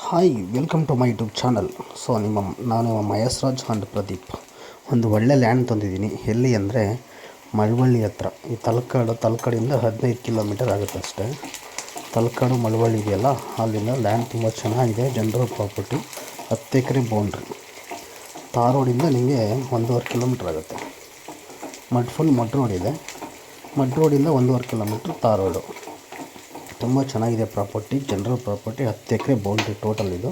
Hi welcome to my YouTube channel so ನಿಮ್ಮ, ನಾನು Mahesh Raj and Pradeep. ಒಂದು ಒಳ್ಳೆ ಲ್ಯಾಂಡ್ ತಂದಿದ್ದೀನಿ. ಎಲ್ಲಿ ಅಂದರೆ ಮಳವಳ್ಳಿ ಹತ್ರ. ಈ ತಲಕಾಡು, ತಲಕಾಡಿಂದ ಹದಿನೈದು ಕಿಲೋಮೀಟರ್ ಆಗುತ್ತೆ ಅಷ್ಟೇ. ತಲಕಾಡು, ಮಳವಳ್ಳಿ ಇದೆಯಲ್ಲ, ಅಲ್ಲಿಂದ ಲ್ಯಾಂಡ್ ತುಂಬ ಚೆನ್ನಾಗಿದೆ. ಜನರಲ್ ಪ್ರಾಪರ್ಟಿ ಹತ್ತು ಎಕರೆ ಬೌಂಡ್ರಿ ತಾರ್ ರೋಡಿಂದ ನಿಮಗೆ ಒಂದೂವರೆ ಕಿಲೋಮೀಟ್ರ್ ಆಗುತ್ತೆ. ಮಡ್ ಫುಲ್ ಮಡ್ ರೋಡ್ ಇದೆ. ಮಡ್ ರೋಡಿಂದ ಒಂದೂವರೆ ಕಿಲೋಮೀಟ್ರ್ ತಾರ್ ರೋಡು ತುಂಬ ಚೆನ್ನಾಗಿದೆ ಪ್ರಾಪರ್ಟಿ ಜನರಲ್ ಪ್ರಾಪರ್ಟಿ, ಹತ್ತು ಎಕರೆ ಬೌಂಡ್ರಿ ಟೋಟಲ್ ಇದು.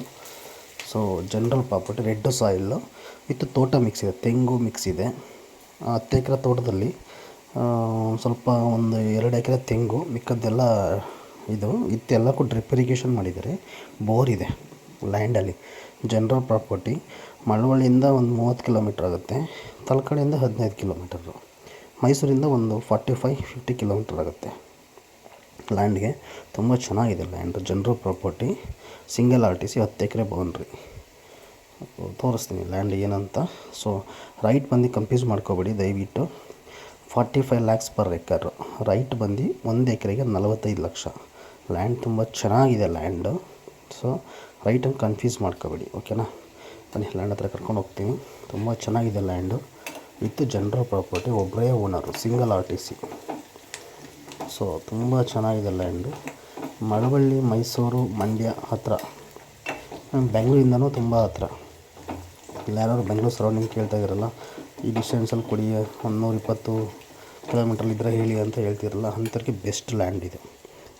So general property, red soil with ತೋಟ ಮಿಕ್ಸ್ ಇದೆ, ತೆಂಗು ಮಿಕ್ಸ್ ಇದೆ. ಹತ್ತು ಎಕರೆ ತೋಟದಲ್ಲಿ ಸ್ವಲ್ಪ ಒಂದು ಎರಡು ಎಕರೆ ತೆಂಗು ಮಿಕ್ಕದ್ದೆಲ್ಲ ಇದು ಇತ್ತೆಲ್ಲಕ್ಕೂ ಡ್ರಿಪ್ ಇರಿಗೇಷನ್ ಮಾಡಿದ್ದಾರೆ. ಬೋರ್ ಇದೆ ಲ್ಯಾಂಡಲ್ಲಿ ಜನರಲ್ ಪ್ರಾಪರ್ಟಿ, ಮಳವಳ್ಳಿಯಿಂದ ಒಂದು ಮೂವತ್ತು ಕಿಲೋಮೀಟ್ರ್ ಆಗುತ್ತೆ. ತಲಕಡೆಯಿಂದ ಹದಿನೈದು ಕಿಲೋಮೀಟರು ಮೈಸೂರಿಂದ ಒಂದು ಫಾರ್ಟಿ ಫೈವ್ ಫಿಫ್ಟಿ ಕಿಲೋಮೀಟ್ರ್ ಆಗುತ್ತೆ. ಲ್ಯಾಂಡ್ಗೆ ತುಂಬ ಚೆನ್ನಾಗಿದೆ land general property single R T C ಹತ್ತು ಎಕರೆ ಬೌಂಡ್ರಿ ತೋರಿಸ್ತೀನಿ ಲ್ಯಾಂಡ್ ಏನಂತ. ಸೊ ರೈಟ್ ಬಂದು ಕಂಪ್ಯೂಸ್ ಮಾಡ್ಕೋಬೇಡಿ ದಯವಿಟ್ಟು. Forty five lakhs per acre right ಬಂದು ಒಂದು ಎಕರೆಗೆ ನಲವತ್ತೈದು ಲಕ್ಷ. ಲ್ಯಾಂಡ್ ತುಂಬ ಚೆನ್ನಾಗಿದೆ ಲ್ಯಾಂಡು ಸೊ ರೈಟನ್ನು ಕನ್ಫ್ಯೂಸ್ ಮಾಡ್ಕೋಬೇಡಿ ಓಕೆನಾ ಬನ್ನಿ ಲ್ಯಾಂಡ್ ಹತ್ರ ಕರ್ಕೊಂಡು ಹೋಗ್ತೀನಿ. ತುಂಬ ಚೆನ್ನಾಗಿದೆ ಲ್ಯಾಂಡು ವಿತ್ ಜನರಲ್ ಪ್ರಾಪರ್ಟಿ ಒಬ್ಬರೇ owner single R T C so, ತುಂಬ ಚೆನ್ನಾಗಿದೆ ಲ್ಯಾಂಡು ಮಳವಳ್ಳಿ, ಮೈಸೂರು, ಮಂಡ್ಯ ಹತ್ರ. ಬೆಂಗಳೂರಿಂದನೂ ತುಂಬ ಹತ್ರ. ಯಾರು ಬೆಂಗಳೂರು ಸರೌಂಡಿಂಗ್ ಕೇಳ್ತಾ ಇರಲ್ಲ ಈ ಡಿಸ್ಟೆನ್ಸಲ್ಲಿ ಕೊಡಿ ಒಂದು ನೂರಿಪ್ಪತ್ತು ಇಪ್ಪತ್ತು ಕಿಲೋಮೀಟ್ರಲ್ಲಿ ಇದ್ದರೆ ಹೇಳಿ ಅಂತ ಹೇಳ್ತಿರಲ್ಲ ಅಂಥವ್ರಿಗೆ ಬೆಸ್ಟ್ ಲ್ಯಾಂಡ್ ಇದೆ.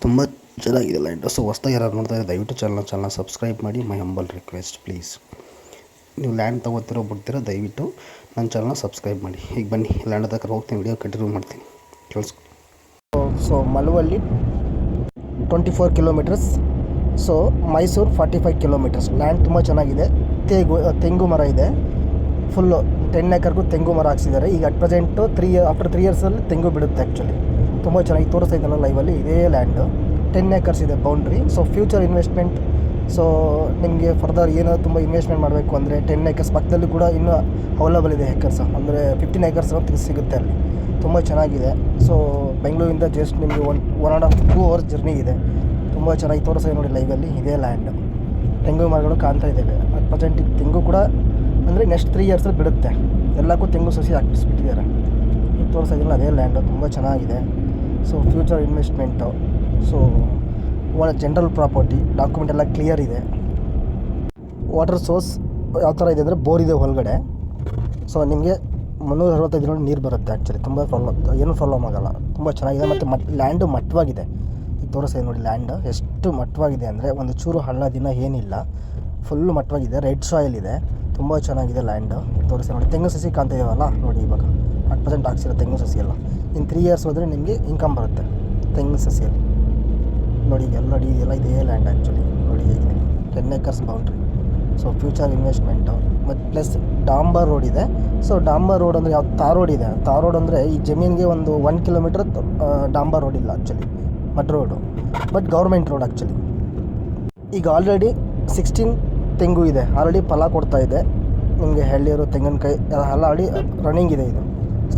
ತುಂಬ ಚೆನ್ನಾಗಿದೆ ಲ್ಯಾಂಡ್ ಸೊ, ಹೊಸ್ದಾಗಿ ಯಾರು ನೋಡ್ತಾ ಇದ್ದಾರೆ ದಯವಿಟ್ಟು ಚಾನಲ್ ಚಾನಲ್ ಸಬ್ಸ್ಕ್ರೈಬ್ ಮಾಡಿ ಮೈ ಹಂಬಲ್ ರಿಕ್ವೆಸ್ಟ್ ಪ್ಲೀಸ್ ನೀವು ಲ್ಯಾಂಡ್ ತೊಗೋತಿರೋ, ಬಿಡ್ತೀರೋ, ದಯವಿಟ್ಟು ನನ್ನ ಚಾನಲ್ನ ಸಬ್ಸ್ಕ್ರೈಬ್ ಮಾಡಿ. ಈಗ ಬನ್ನಿ ಲ್ಯಾಂಡ್ ಹತ್ರ ಹೋಗ್ತೀನಿ ವಿಡಿಯೋ ಕಂಟಿನ್ಯೂ ಮಾಡ್ತೀನಿ. ಕೇಳಿಸ್ಕೊ so Maluvalli twenty four kilometres so Mysuru forty five kilometres land ತುಂಬ ಚೆನ್ನಾಗಿದೆ. ತೇಗು ತೆಂಗು ಮರ ಇದೆ. ಫುಲ್ಲು ಟೆನ್ ಏಕರ್ಗೂ ತೆಂಗು ಮರ ಹಾಕ್ಸಿದ್ದಾರೆ. ಈಗ at present three after three ಇಯರ್ಸಲ್ಲಿ ತೆಂಗು ಬಿಡುತ್ತೆ ಆ್ಯಕ್ಚುಲಿ ತುಂಬ ಚೆನ್ನಾಗಿ ತೋರಿಸ್ತಾ ಇದ್ದಲ್ಲ ಲೈವಲ್ಲಿ ಇದೇ ಲ್ಯಾಂಡು ಟೆನ್ ಏಕರ್ಸ್ ಇದೆ boundary so future investment so ನಿಮಗೆ ಫರ್ದರ್ ಏನೋ ತುಂಬ ಇನ್ವೆಸ್ಟ್ಮೆಂಟ್ ಮಾಡಬೇಕು ಅಂದರೆ ಟೆನ್ ಏಕರ್ಸ್ ಪಕ್ಕದಲ್ಲಿ ಕೂಡ ಇನ್ನೂ ಅವೈಲಬಲ್ ಇದೆ ಏಕರ್ಸ್ ಅಂದರೆ ಫಿಫ್ಟೀನ್ ಏಕರ್ಸ್ ಸಿಗುತ್ತೆ ಅಲ್ಲಿ. ತುಂಬ ಚೆನ್ನಾಗಿದೆ. ಸೊ ಬೆಂಗಳೂರಿಂದ ಜಸ್ಟ್ ನಿಮಗೆ one one and half two hours journey ಇದೆ. ತುಂಬ ಚೆನ್ನಾಗಿ ತೋರಿಸ್ತಾ ನೋಡಿ ಲೈವಲ್ಲಿ ಇದೇ ಲ್ಯಾಂಡ್ ತೆಂಗು ಮರಗಳು ಕಾಣ್ತಾ ಇದ್ದೇವೆ. ಅಟ್ ಪ್ರೆಸೆಂಟ್ ತೆಂಗು ಕೂಡ ಅಂದರೆ ನೆಕ್ಸ್ಟ್ ತ್ರೀ ಇಯರ್ಸಲ್ಲಿ ಬಿಡುತ್ತೆ. ಎಲ್ಲಕ್ಕೂ ತೆಂಗು ಸಸಿ ಹಾಕಿಸ್ಬಿಟ್ಟಿದ್ದಾರೆ ಈಗ ತೋರಿಸ್ತಾ ಇದ್ದಿಲ್ಲ ಅದೇ ಲ್ಯಾಂಡು ತುಂಬ ಚೆನ್ನಾಗಿದೆ. So future investment so general property document ಎಲ್ಲ ಕ್ಲಿಯರ್ ಇದೆ. ವಾಟರ್ ಸೋರ್ಸ್ ಯಾವ ಥರ ಇದೆ ಅಂದರೆ ಬೋರ್ ಇದೆ ಒಳಗಡೆ. ಸೊ ನಿಮಗೆ ಮುನ್ನೂರ ಅರವತ್ತೈದು ದಿನ ನೀರು ಬರುತ್ತೆ ಆ್ಯಕ್ಚುಲಿ ತುಂಬ ಪ್ರಾಬ್ಲಮ್ ಏನೂ ಪ್ರಾಬ್ಲಮ್ ಆಗೋಲ್ಲ. ತುಂಬ ಚೆನ್ನಾಗಿದೆ ಮತ್ತು ಮಟ್ ಲ್ಯಾಂಡು ಮಟ್ಟವಾಗಿದೆ ಈಗ ತೋರಿಸ್ತೀನಿ ನೋಡಿ ಲ್ಯಾಂಡ್ ಎಷ್ಟು ಮಟ್ಟವಾಗಿದೆ ಅಂದರೆ ಒಂದು ಚೂರು ಹಳ್ಳ ದಿನ ಏನಿಲ್ಲ. ಫುಲ್ ಮಟ್ಟವಾಗಿದೆ ರೆಡ್ ಸಾಯಿಲ್ ಇದೆ. ತುಂಬ ಚೆನ್ನಾಗಿದೆ ಲ್ಯಾಂಡು ತೋರಿಸಿ ನೋಡಿ ತೆಂಗು ಸಸಿ ಕಾಣ್ತಾ ಇದೆಯಲ್ಲ ನೋಡಿ ಇವಾಗ. ಹತ್ತು ಪರ್ಸೆಂಟ್ ಹಾಕ್ಸಿರೋ ತೆಂಗು ಸಸಿ ಎಲ್ಲ. ಇನ್ನು ತ್ರೀ ಇಯರ್ಸ್ ಹೋದರೆ ನಿಮಗೆ ಇನ್ಕಮ್ ಬರುತ್ತೆ ತೆಂಗು ಸಸಿಯಲ್ಲಿ. ನೋಡಿ, ಎಲ್ಲ ಡಿ ಎಲ್ಲ ಇದೇ ಲ್ಯಾಂಡ್ ಆ್ಯಕ್ಚುಲಿ ನೋಡಿ ಹೇಗಿದೆ. Ten acres boundary so future investment. ಮತ್ತು ಪ್ಲಸ್ ಡಾಂಬರ್ ರೋಡ್ ಇದೆ. ಸೊ ಡಾಂಬರ್ ರೋಡ್ ಅಂದರೆ ಯಾವ ತಾರ್ ರೋಡ್ ಇದೆ. ತಾರ್ ರೋಡ್ ಅಂದರೆ ಈ ಜಮೀನಿಗೆ ಒಂದು ಒನ್ ಕಿಲೋಮೀಟ್ರ್ ಡಾಂಬರ್ ರೋಡ್ ಇಲ್ಲ actually mud road. But government road actually ಈಗ ಆಲ್ರೆಡಿ ಸಿಕ್ಸ್ಟೀನ್ ತೆಂಗು ಇದೆ. ಆಲ್ರೆಡಿ ಫಲ ಕೊಡ್ತಾ ಇದೆ. ನಿಮಗೆ ಹಳ್ಳಿಯರು ತೆಂಗಿನಕಾಯಿ ಎಲ್ಲ ಆಲ್ರೆಡಿ ರನ್ನಿಂಗ್ ಇದೆ ಇದು.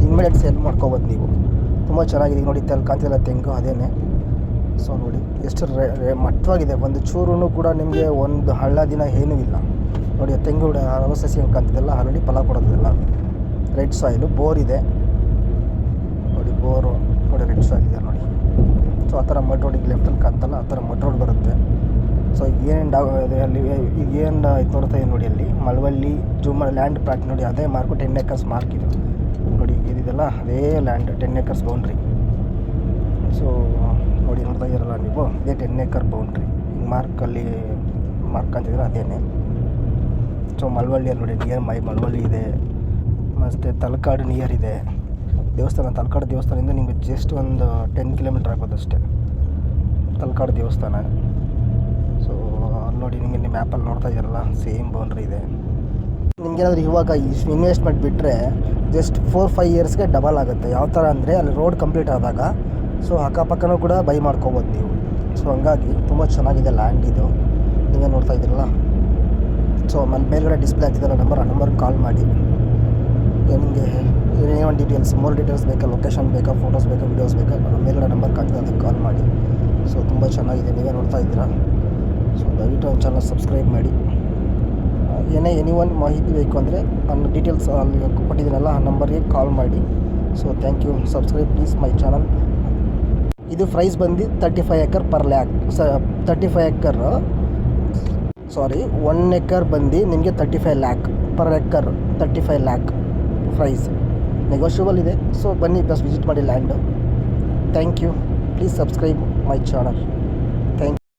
ಇಮ್ಮಿಡಿಯೇಟ್ ಸೇಲ್ ಮಾಡ್ಕೋಬೋದು ನೀವು. ತುಂಬ ಚೆನ್ನಾಗಿದೆ. ನೋಡಿ ತೆಲ್ ತೆಂಗು, ಅದೇನೆ. ಸೊ ನೋಡಿ, ಎಷ್ಟು ರೇ ಮಟ್ಟವಾಗಿದೆ. ಒಂದು ಚೂರು ಕೂಡ ನಿಮಗೆ ಒಂದು ಹಳ್ಳ ದಿನ ಏನೂ ಇಲ್ಲ. ನೋಡಿ, ತೆಂಗು ಅರವ ಸಸಿ ಹೆಂಗೆ ಆಲ್ರೆಡಿ ಫಲ ಕೊಡೋದಿಲ್ಲ. ರೆಡ್ ಸಾಯಿಲು ಬೋರ್ ಇದೆ. ನೋಡಿ ಬೋರು ನೋಡಿ ರೆಡ್ ಸಾಯಿಲ್ ಇದೆ ನೋಡಿ. ಸೊ ಆ ಥರ ಮಡ್ ರೋಡಿಗೆ ಲೆಫ್ಟಲ್ಲಿ ಕಾಣ್ತಲ್ಲ, ಆ ಥರ ಮಡ್ ರೋಡ್ ಬರುತ್ತೆ ಸೊ ಏನು ಡಾ, ಇದೆ ಅಲ್ಲಿ, ಈಗ ಏನು ತೋರ್ತಾ ಇದೆ ನೋಡಿ ಅಲ್ಲಿ. ಮಳವಳ್ಳಿ ಜೂಮ ಲ್ಯಾಂಡ್ ಪ್ಲಾಟ್ ನೋಡಿ, ಅದೇ ಮಾರ್ಕು ಟೆನ್ ಏಕರ್ಸ್ ಮಾರ್ಕ್ ಇದು. ನೋಡಿ ಇದಿದೆಲ್ಲ, ಅದೇ land ten acres boundary so ನೋಡಿ ನೋಡ್ತಾ ಇರಲ್ಲ ನೀವು. ಇದೇ ಟೆನ್ ಏಕರ್ ಬೌಂಡ್ರಿ ಮಾರ್ಕಲ್ಲಿ ಮಾರ್ಕ್ ಅಂತಿದ್ರೆ ಅದೇನೆ. ಸೊ ಮಳವಳ್ಳಿಯಲ್ಲಿ ನೋಡಿ ನಿಯರ್ ಮೈ ಮಳವಳ್ಳಿ ಇದೆ. ಮತ್ತು ತಲಕಾಡು ನಿಯರ್ ಇದೆ. ದೇವಸ್ಥಾನ, ತಲಕಾಡು ದೇವಸ್ಥಾನದಿಂದ ನಿಮಗೆ ಜಸ್ಟ್ ಒಂದು ಟೆನ್ ಕಿಲೋಮೀಟ್ರ್ ಆಗ್ಬೋದು ಅಷ್ಟೇ. ತಲಕಾಡು ದೇವಸ್ಥಾನ. ಸೊ ಅಲ್ಲಿ ನೋಡಿ ನಿಮಗೆ ನಿಮ್ಮ ಆ್ಯಪಲ್ಲಿ ನೋಡ್ತಾ ಇದ್ದೀರಲ್ಲ ಸೇಮ್ ಬೌಂಡ್ರಿ ಇದೆ. ನಿಮಗೇನಾದರೂ ಇವಾಗ ಇನ್ವೆಸ್ಟ್ಮೆಂಟ್ ಬಿಟ್ಟರೆ ಜಸ್ಟ್ ಫೋರ್ ಫೈವ್ ಇಯರ್ಸ್ಗೆ ಡಬಲ್ ಆಗುತ್ತೆ. ಯಾವ ಥರ ಅಂದರೆ, ಅಲ್ಲಿ ರೋಡ್ ಕಂಪ್ಲೀಟ್ ಆದಾಗ ಸೊ ಅಕ್ಕಪಕ್ಕನೂ ಕೂಡ ಬೈ ಮಾಡ್ಕೋಬೋದು ನೀವು. ಸೊ ಹಂಗಾಗಿ ತುಂಬ ಚೆನ್ನಾಗಿದೆ ಲ್ಯಾಂಡ್ ಇದು. ನೀವೇ ನೋಡ್ತಾ ಇದ್ದೀರಲ್ಲ? ಸೊ ಆಮೇಲೆ ಮೇಲ್ಗಡೆ ಡಿಸ್ಪ್ಲೇ ಆಗ್ತಿದ್ದಲ್ಲ ನಂಬರ್, ಆ ನಂಬರ್ಗೆ ಕಾಲ್ ಮಾಡಿ. ನಿಮಗೆ ಏನೇ ಒಂದು ಡೀಟೇಲ್ಸ್ ಮೋರ್ ಡೀಟೇಲ್ಸ್ ಬೇಕಾ ಲೊಕೇಶನ್ ಬೇಕಾ ಫೋಟೋಸ್ ಬೇಕಾ ವೀಡಿಯೋಸ್ ಬೇಕಾ? ಮೇಲ್ಗಡೆ ನಂಬರ್ ಕಾಣ್ತಿದೆ, ಅದಕ್ಕೆ ಕಾಲ್ ಮಾಡಿ. ಸೊ ತುಂಬ ಚೆನ್ನಾಗಿದೆ, ನೀವೇ ನೋಡ್ತಾ ಇದ್ದೀರಾ? ಸೊ ದಯವಿಟ್ಟು ಒಂದು ಚಾನಲ್ ಸಬ್ಸ್ಕ್ರೈಬ್ ಮಾಡಿ. ಏನೇ ಎನಿ ಒನ್ ಮಾಹಿತಿ ಬೇಕು ಅಂದರೆ ನನ್ನ ಡೀಟೇಲ್ಸ್ ಅಲ್ಲಿ ಕೊಟ್ಟಿದ್ದೀನಲ್ಲ, ಆ ನಂಬರ್ಗೆ ಕಾಲ್ ಮಾಡಿ. So thank you subscribe please my channel ಇದು ಪ್ರೈಸ್ ಬಂದು thirty five acre per lakh ಸ thirty five acre sorry one acre ಬಂದು ನಿಮಗೆ thirty five lakh per acre thirty five lakh price negotiable ಇದೆ. ಸೊ ಬನ್ನಿ ಬಸ್ visit ಮಾಡಿ land thank you please subscribe my channel